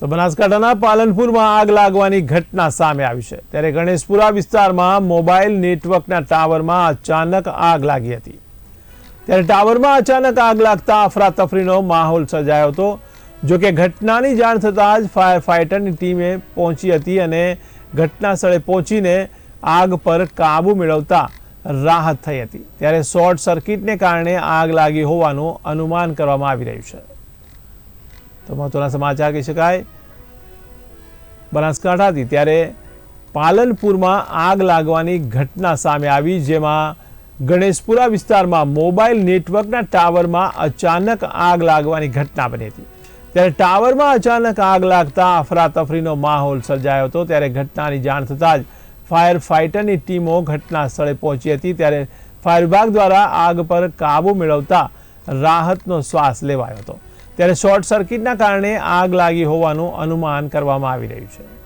તો બનાસકાંઠાના પાલનપુરમાં આગ લાગવાની ઘટના સામે આવી છે. ત્યારે ગણેશપુરા વિસ્તારમાં મોબાઈલ નેટવર્કના ટાવરમાં અચાનક આગ લાગી હતી. ત્યારે ટાવરમાં અચાનક આગ લાગતા અફરાતફરીનો માહોલ સર્જાયો હતો, જો કે ઘટનાની જાણ થતાં જ ફાયર ફાઇટરની ટીમે પહોંચી હતી અને ઘટના સ્થળે પહોંચીને આગ પર કાબુ મેળવતા રાહત થઈ હતી. ત્યારે શોર્ટ સર્કિટને કારણે આગ લાગી હોવાનું અનુમાન કરવામાં આવી રહ્યું છે. તો મહત્વના સમાચાર કહી શકાય. બનાસકાંઠાથી ત્યારે પાલનપુરમાં આગ લાગવાની ઘટના સામે આવી, જેમાં ગણેશપુરા વિસ્તારમાં મોબાઈલ નેટવર્કના ટાવરમાં અચાનક આગ લાગવાની ઘટના બની હતી. ત્યારે ટાવરમાં અચાનક આગ લાગતા અફરાતફરીનો માહોલ સર્જાયો હતો. ત્યારે ઘટનાની જાણ થતાં જ ફાયર ફાઇટરની ટીમો ઘટના સ્થળે પહોંચી હતી. ત્યારે ફાયર વિભાગ દ્વારા આગ પર કાબુ મેળવતા રાહતનો શ્વાસ લેવાયો હતો. ત્યારે શોર્ટ સર્કિટના કારણે આગ લાગી હોવાનું અનુમાન કરવામાં આવી રહ્યું છે.